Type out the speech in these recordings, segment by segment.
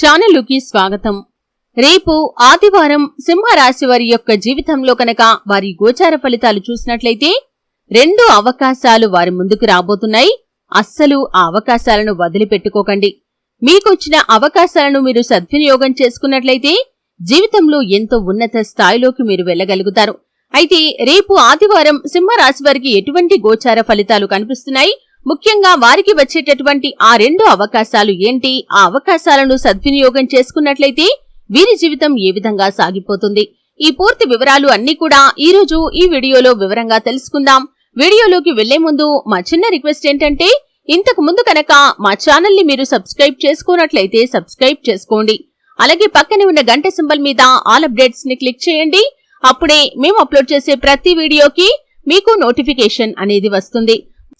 ఛానలుకి స్వాగతం. రేపు ఆదివారం సింహరాశి వారి యొక్క జీవితంలో కనుక వారి గోచార ఫలితాలు చూసినట్లయితే రెండు అవకాశాలు వారి ముందుకు రాబోతున్నాయి. అస్సలు ఆ అవకాశాలను వదిలిపెట్టుకోకండి. మీకొచ్చిన అవకాశాలను మీరు సద్వినియోగం చేసుకున్నట్లయితే జీవితంలో ఎంతో ఉన్నత స్థాయిలోకి మీరు వెళ్ళగలుగుతారు. అయితే రేపు ఆదివారం సింహరాశి వారికి ఎటువంటి గోచార ఫలితాలు కనిపిస్తున్నాయి? ముఖ్యంగా వారికి వచ్చేటటువంటి ఆ రెండు అవకాశాలు ఏంటి? ఆ అవకాశాలను సద్వినియోగం చేసుకున్నట్లయితే వీరి జీవితం ఏ విధంగా సాగిపోతుంది? ఈ పూర్తి వివరాలు అన్ని కూడా ఈ రోజు ఈ వీడియోలో వివరంగా తెలుసుకుందాం. వీడియోలోకి వెళ్ళే ముందు మా చిన్న రిక్వెస్ట్ ఏంటంటే ఇంతకు ముందు కనుక మా ఛానల్ని మీరు సబ్స్క్రైబ్ చేసుకున్నట్లయితే సబ్స్క్రైబ్ చేసుకోండి. అలాగే పక్కనే ఉన్న గంట సింబల్ మీద ఆల్ అప్డేట్స్ని క్లిక్ చేయండి. అప్పుడే మేము అప్లోడ్ చేసే ప్రతి వీడియోకి మీకు నోటిఫికేషన్ అనేది వస్తుంది.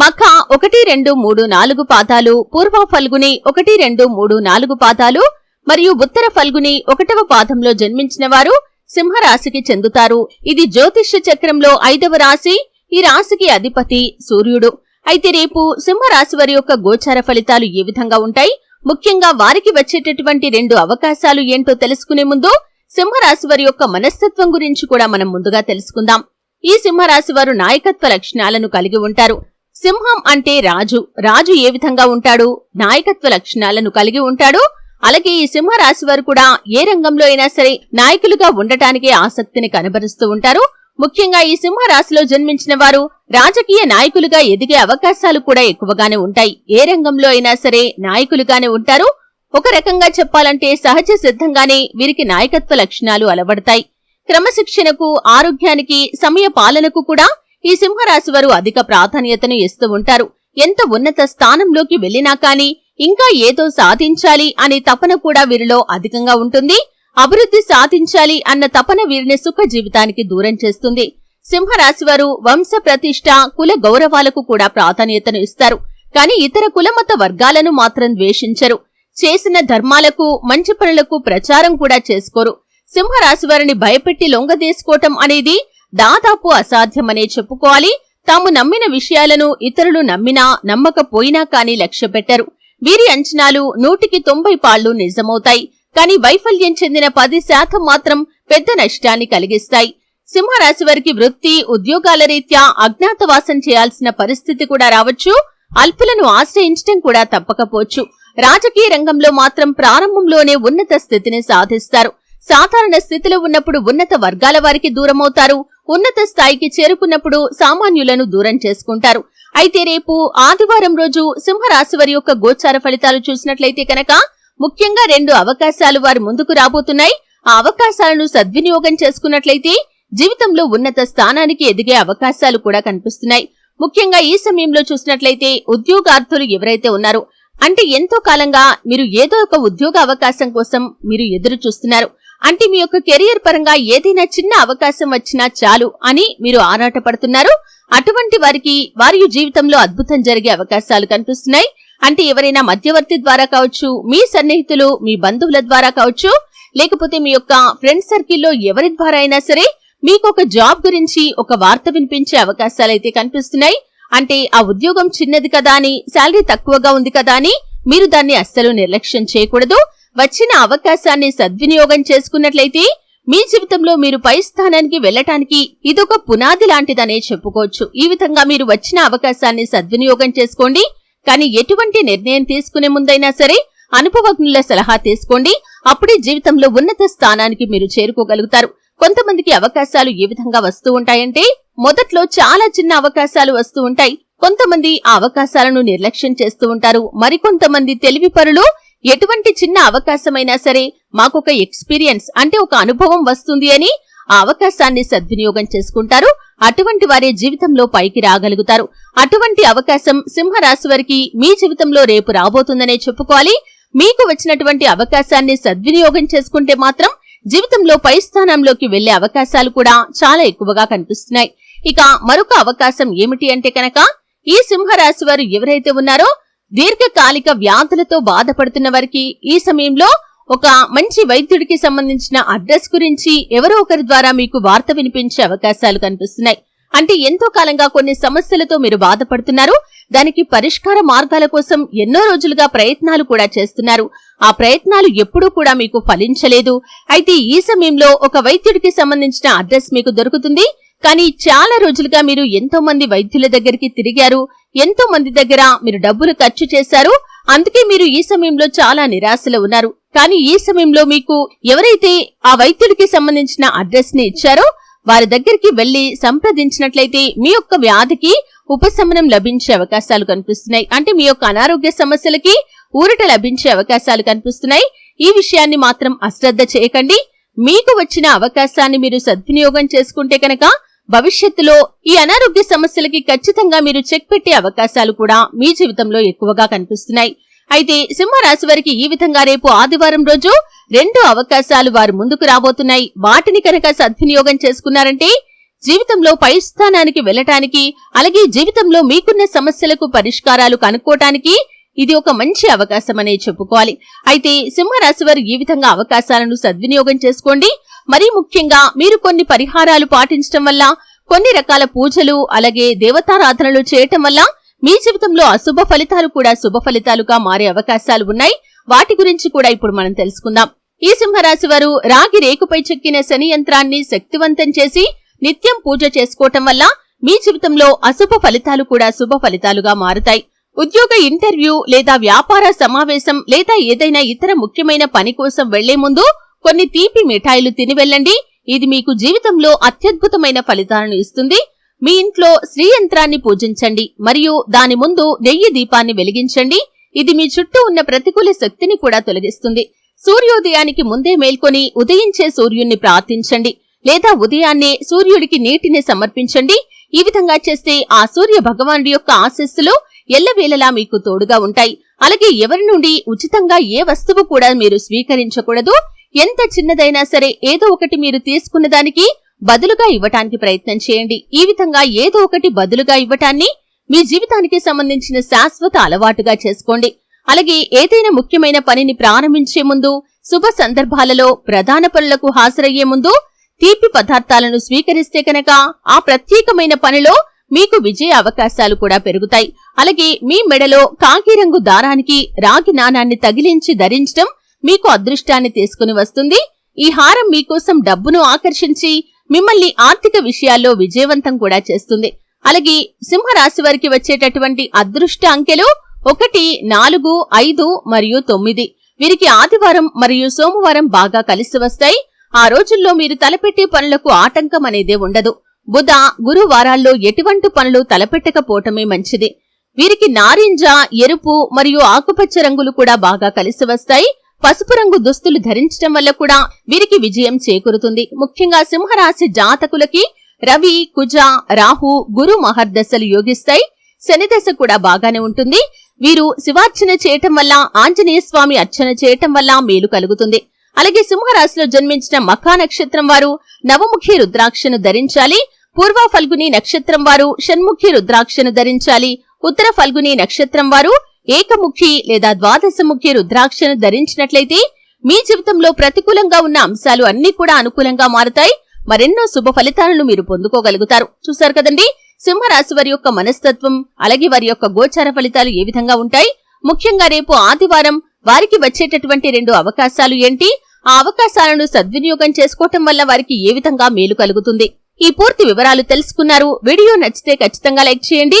మఖ ఒకటి రెండు మూడు నాలుగు పాదాలు పూర్వ ఫల్గుని ఒకటి రెండు మూడు నాలుగు పాదాలు మరియు ఉత్తర ఫల్గుని ఒకటవ పాదంలో జన్మించిన వారు సింహరాశికి చెందుతారు. ఇది జ్యోతిష్య చక్రంలో ఐదవ రాశి ఈ రాశికి అధిపతి సూర్యుడు. అయితే రేపు సింహరాశి వారి యొక్క గోచార ఫలితాలు ఏ విధంగా ఉంటాయి? ముఖ్యంగా వారికి వచ్చేటటువంటి రెండు అవకాశాలు ఏంటో తెలుసుకునే ముందు సింహరాశి వారి యొక్క మనస్తత్వం గురించి కూడా మనం ముందుగా తెలుసుకుందాం. ఈ సింహరాశి వారు నాయకత్వ లక్షణాలను కలిగి ఉంటారు. సింహం అంటే రాజు. రాజు ఏ విధంగా ఉంటాడు? నాయకత్వ లక్షణాలను కలిగి ఉంటాడు. అలాగే ఈ సింహరాశి వారు కూడా ఏ రంగంలో అయినా సరే నాయకులుగా ఉండటానికి ఆసక్తిని కనబరుస్తూ ఉంటారు. ముఖ్యంగా ఈ సింహరాశిలో జన్మించిన వారు రాజకీయ నాయకులుగా ఎదిగే అవకాశాలు కూడా ఎక్కువగానే ఉంటాయి. ఏ రంగంలో అయినా సరే నాయకులుగానే ఉంటారు. ఒక రకంగా చెప్పాలంటే సహజ సిద్ధంగానే వీరికి నాయకత్వ లక్షణాలు అలవడతాయి. క్రమశిక్షణకు ఆరోగ్యానికి సమయ పాలనకు కూడా ఈ సింహరాశి వారు అధిక ప్రాధాన్యతను ఇస్తూ ఉంటారు. ఎంత ఉన్నత స్థానంలోకి వెళ్ళినా కాని ఇంకా ఏదో సాధించాలి అనే తపన కూడా వీరిలో అధికంగా ఉంటుంది. అభివృద్ధి సాధించాలి అన్న తపన వీరిని సుఖ జీవితానికి దూరం చేస్తుంది. సింహరాశి వారు వంశ ప్రతిష్ట కుల గౌరవాలకు కూడా ప్రాధాన్యతను ఇస్తారు. కానీ ఇతర కులమత వర్గాలను మాత్రం ద్వేషించరు. చేసిన ధర్మాలకు మంచి పనులకు ప్రచారం కూడా చేసుకోరు. సింహరాశి వారిని భయపెట్టి లొంగదీసుకోవటం అనేది దాదాపు అసాధ్యమనే చెప్పుకోవాలి. తాము నమ్మిన విషయాలను ఇతరులు నమ్మినా నమ్మకపోయినా కాని లక్ష్యపెట్టరు వీరి అంచనాలు నూటికి తొంభై పాళ్ళు నిజమవుతాయి. కాని వైఫల్యం చెందిన పది శాతం మాత్రం పెద్ద నష్టాన్ని కలిగిస్తాయి. సింహరాశి వారికి వృత్తి ఉద్యోగాల రీత్యా అజ్ఞాతవాసం చేయాల్సిన పరిస్థితి కూడా రావచ్చు. అల్పులను ఆశ్రయించడం కూడా తప్పకపోవచ్చు. రాజకీయ రంగంలో మాత్రం ప్రారంభంలోనే ఉన్నత స్థితిని సాధిస్తారు. సాధారణ స్థితిలో ఉన్నప్పుడు ఉన్నత వర్గాల వారికి దూరమవుతారు. ఉన్నత స్థాయికి చేరుకున్నప్పుడు సామాన్యులను దూరం చేసుకుంటారు. అయితే రేపు ఆదివారం రోజు సింహరాశి వారి యొక్క గోచార ఫలితాలు చూసినట్లయితే కనుక ముఖ్యంగా రెండు అవకాశాలు వారి ముందుకు రాబోతున్నాయి. ఆ అవకాశాలను సద్వినియోగం చేసుకున్నట్లయితే జీవితంలో ఉన్నత స్థానానికి ఎదిగే అవకాశాలు కూడా కనిపిస్తున్నాయి. ముఖ్యంగా ఈ సమయంలో చూసినట్లయితే ఉద్యోగార్థులు ఎవరైతే ఉన్నారో అంటే ఎంతో కాలంగా మీరు ఏదో ఒక ఉద్యోగ అవకాశం కోసం మీరు ఎదురు చూస్తున్నారు అంటే మీ యొక్క కెరియర్ పరంగా ఏదైనా చిన్న అవకాశం వచ్చినా చాలు అని మీరు ఆరాటపడుతున్నారు. అటువంటి వారికి వారి జీవితంలో అద్భుతం జరిగే అవకాశాలు కనిపిస్తున్నాయి. అంటే ఎవరైనా మధ్యవర్తి ద్వారా కావచ్చు మీ సన్నిహితులు మీ బంధువుల ద్వారా కావచ్చు లేకపోతే మీ యొక్క ఫ్రెండ్ సర్కిల్లో ఎవరి ద్వారా అయినా సరే మీకు ఒక జాబ్ గురించి ఒక వార్త వినిపించే అవకాశాలైతే కనిపిస్తున్నాయి. అంటే ఆ ఉద్యోగం చిన్నది కదా అని శాలరీ తక్కువగా ఉంది కదా అని మీరు దాన్ని అస్సలు నిర్లక్ష్యం చేయకూడదు. వచ్చిన అవకాశాన్ని సద్వినియోగం చేసుకున్నట్లయితే మీ జీవితంలో మీరు పై స్థానానికి వెళ్ళటానికి ఇదొక పునాది లాంటిదనే చెప్పుకోవచ్చు. ఈ విధంగా మీరు వచ్చిన అవకాశాన్ని సద్వినియోగం చేసుకోండి. కానీ ఎటువంటి నిర్ణయం తీసుకునే ముందైనా సరే అనుభవజ్ఞుల సలహా తీసుకోండి. అప్పుడే జీవితంలో ఉన్నత స్థానానికి మీరు చేరుకోగలుగుతారు. కొంతమందికి అవకాశాలు ఏ విధంగా వస్తూ ఉంటాయంటే మొదట్లో చాలా చిన్న అవకాశాలు వస్తూ ఉంటాయి. కొంతమంది ఆ అవకాశాలను నిర్లక్ష్యం చేస్తూ ఉంటారు. మరికొంతమంది తెలివి పరులు ఎటువంటి చిన్న అవకాశమైనా సరే మాకొక ఎక్స్పీరియన్స్ అంటే ఒక అనుభవం వస్తుంది అని ఆ అవకాశాన్ని సద్వినియోగం చేసుకుంటారు. అటువంటి వారే జీవితంలో పైకి రాగలుగుతారు. అటువంటి అవకాశం సింహరాశి వారికి మీ జీవితంలో రేపు రాబోతుందనే చెప్పుకోవాలి. మీకు వచ్చినటువంటి అవకాశాన్ని సద్వినియోగం చేసుకుంటే మాత్రం జీవితంలో పై స్థానంలోకి వెళ్ళే అవకాశాలు కూడా చాలా ఎక్కువగా కనిపిస్తున్నాయి. ఇక మరొక అవకాశం ఏమిటి అంటే కనుక ఈ సింహరాశి వారు ఎవరైతే ఉన్నారో దీర్ఘకాలిక వ్యాధులతో బాధపడుతున్న వారికి ఈ సమయంలో ఒక మంచి వైద్యుడికి సంబంధించిన అడ్రస్ గురించి ఎవరో ఒకరి ద్వారా మీకు వార్త వినిపించే అవకాశాలు కనిపిస్తున్నాయి. అంటే ఎంతో కాలంగా కొన్ని సమస్యలతో మీరు బాధపడుతున్నారు. దానికి పరిష్కార మార్గాల కోసం ఎన్నో రోజులుగా ప్రయత్నాలు కూడా చేస్తున్నారు. ఆ ప్రయత్నాలు ఎప్పుడూ కూడా మీకు ఫలించలేదు. అయితే ఈ సమయంలో ఒక వైద్యుడికి సంబంధించిన అడ్రస్ మీకు దొరుకుతుంది. కానీ చాలా రోజులుగా మీరు ఎంతో మంది వైద్యుల దగ్గరికి తిరిగారు. ఎంతో మంది దగ్గర మీరు డబ్బులు ఖర్చు చేశారు. అందుకే మీరు ఈ సమయంలో చాలా నిరాశలో ఉన్నారు. కానీ ఈ సమయంలో మీకు ఎవరైతే ఆ వైద్యుడికి సంబంధించిన అడ్రస్ని ఇచ్చారో వారి దగ్గరికి వెళ్ళి సంప్రదించినట్లయితే మీ యొక్క వ్యాధికి ఉపశమనం లభించే అవకాశాలు కనిపిస్తున్నాయి. అంటే మీ యొక్క అనారోగ్య సమస్యలకి ఊరట లభించే అవకాశాలు కనిపిస్తున్నాయి. ఈ విషయాన్ని మాత్రం అశ్రద్ధ చేయకండి. మీకు వచ్చిన అవకాశాన్ని మీరు సద్వినియోగం చేసుకుంటే కనుక భవిష్యత్తులో ఈ అనారోగ్య సమస్యలకి ఖచ్చితంగా మీరు చెక్ పెట్టే అవకాశాలు కూడా మీ జీవితంలో ఎక్కువగా కనిపిస్తున్నాయి. అయితే సింహరాశి వారికి ఈ విధంగా రేపు ఆదివారం రోజు రెండు అవకాశాలు వారు ముందుకు రాబోతున్నాయి. వాటిని కనుక సద్వినియోగం చేసుకున్నారంటే జీవితంలో పై స్థానానికి వెళ్ళటానికి అలాగే జీవితంలో మీకున్న సమస్యలకు పరిష్కారాలు కనుక్కోటానికి ఇది ఒక మంచి అవకాశం అనే చెప్పుకోవాలి. అయితే సింహరాశి వారు ఈ విధంగా అవకాశాలను సద్వినియోగం చేసుకోండి. మరీ ముఖ్యంగా మీరు కొన్ని పరిహారాలు పాటించడం వల్ల కొన్ని రకాల పూజలు అలాగే దేవతారాధనలు చేయటం వల్ల మీ జీవితంలో అశుభ ఫలితాలు కూడా శుభ ఫలితాలుగా మారే అవకాశాలు ఉన్నాయి. వాటి గురించి కూడా ఇప్పుడు మనం తెలుసుకుందాం. ఈ సింహరాశి వారు రాగి రేకుపై చెక్కిన శని యంత్రాన్ని శక్తివంతం చేసి నిత్యం పూజ చేసుకోవటం వల్ల మీ జీవితంలో అశుభ ఫలితాలు కూడా శుభ ఫలితాలుగా మారుతాయి. ఉద్యోగ ఇంటర్వ్యూ లేదా వ్యాపార సమావేశం లేదా ఏదైనా ఇతర ముఖ్యమైన పని కోసం వెళ్ళే ముందు కొన్ని తీపి మిఠాయిలు తిని వెళ్ళండి. ఇది మీకు జీవితంలో అత్యద్భుతమైన ఫలితాలను ఇస్తుంది. మీ ఇంట్లో శ్రీ యంత్రాన్ని పూజించండి. మరియు దాని ముందు నెయ్యి దీపాన్ని వెలిగించండి. ఇది మీ చుట్టూ ఉన్న ప్రతికూల శక్తిని కూడా తొలగిస్తుంది. సూర్యోదయానికి ముందే మేల్కొని ఉదయించే సూర్యుణ్ణి ప్రార్థించండి. లేదా ఉదయాన్నే సూర్యుడికి నీటిని సమర్పించండి. ఈ విధంగా చేస్తే ఆ సూర్య భగవానుడి యొక్క ఆశస్సులు ఎల్లవేళలా మీకు తోడుగా ఉంటాయి. అలాగే ఎవరి నుండి ఉచితంగా ఏ వస్తువు కూడా మీరు స్వీకరించకూడదు. ఎంత చిన్నదైనా సరే ఏదో ఒకటి మీరు తీసుకున్న దానికి బదులుగా ఇవ్వటానికి ప్రయత్నం చేయండి. ఈ విధంగా ఏదో ఒకటి బదులుగా ఇవ్వటాన్ని మీ జీవితానికి సంబంధించిన శాశ్వత అలవాటుగా చేసుకోండి. అలాగే ఏదైనా ముఖ్యమైన పనిని ప్రారంభించే ముందు శుభ సందర్భాలలో ప్రధాన పనులకు హాజరయ్యే ముందు తీపి పదార్థాలను స్వీకరిస్తే కనుక ఆ ప్రత్యేకమైన పనిలో మీకు విజయ అవకాశాలు కూడా పెరుగుతాయి. అలాగే మీ మెడలో కాకి రంగు దారానికి రాగి నాణాన్ని తగిలించి ధరించడం మీకు అదృష్టాన్ని తీసుకుని వస్తుంది. ఈ హారం మీకోసం డబ్బును ఆకర్షించి మిమ్మల్ని ఆర్థిక విషయాల్లో విజయవంతం కూడా చేస్తుంది. అలాగే సింహరాశి వారికి వచ్చేటటువంటి అదృష్ట అంకెలు ఒకటి నాలుగు ఐదు మరియు తొమ్మిది. వీరికి ఆదివారం మరియు సోమవారం బాగా కలిసి వస్తాయి. ఆ రోజుల్లో మీరు తలపెట్టే పనులకు ఆటంకం అనేదే ఉండదు. బుధ గురువారాల్లో ఎటువంటి పనులు తలపెట్టకపోవటమే మంచిది. వీరికి నారింజ ఎరుపు మరియు ఆకుపచ్చ రంగులు కూడా బాగా కలిసి వస్తాయి. పసుపు రంగు దుస్తులు ధరించడం వల్ల కూడా వీరికి విజయం చేకూరుతుంది. ముఖ్యంగా సింహరాశి జాతకులకి రవి కుజ రాహు గురు మహర్దశలు యోగిస్తాయి. శనిదశ కూడా బాగానే ఉంటుంది. వీరు శివార్చన చేయటం వల్ల ఆంజనేయ స్వామి అర్చన చేయటం వల్ల మేలు కలుగుతుంది. అలాగే సింహరాశిలో జన్మించిన మఖా నక్షత్రం వారు నవముఖి రుద్రాక్షను ధరించాలి. పూర్వ ఫల్గుని నక్షత్రం వారు షణ్ముఖి రుద్రాక్షను ధరించాలి. ఉత్తర ఫల్గుని నక్షత్రం వారు ఏకముఖి లేదా ద్వాదశముఖి రుద్రాక్షను ధరించినట్లయితే మీ జీవితంలో ప్రతికూలంగా ఉన్న అంశాలు అన్ని కూడా అనుకూలంగా మారతాయి. మరెన్నో శుభ ఫలితాలను మీరు పొందుకోగలుగుతారు. చూశారు కదండి? సింహరాశి వారి యొక్క మనస్తత్వం అలాగే వారి యొక్క గోచార ఫలితాలు ఏ విధంగా ఉంటాయి? ముఖ్యంగా రేపు ఆదివారం వారికి వచ్చేటటువంటి రెండు అవకాశాలు ఏంటి? ఆ అవకాశాలను సద్వినియోగం చేసుకోవటం వల్ల వారికి ఏ విధంగా మేలు కలుగుతుంది? ఈ పూర్తి వివరాలు తెలుసుకున్నారు. వీడియో నచ్చితే ఖచ్చితంగా లైక్ చేయండి.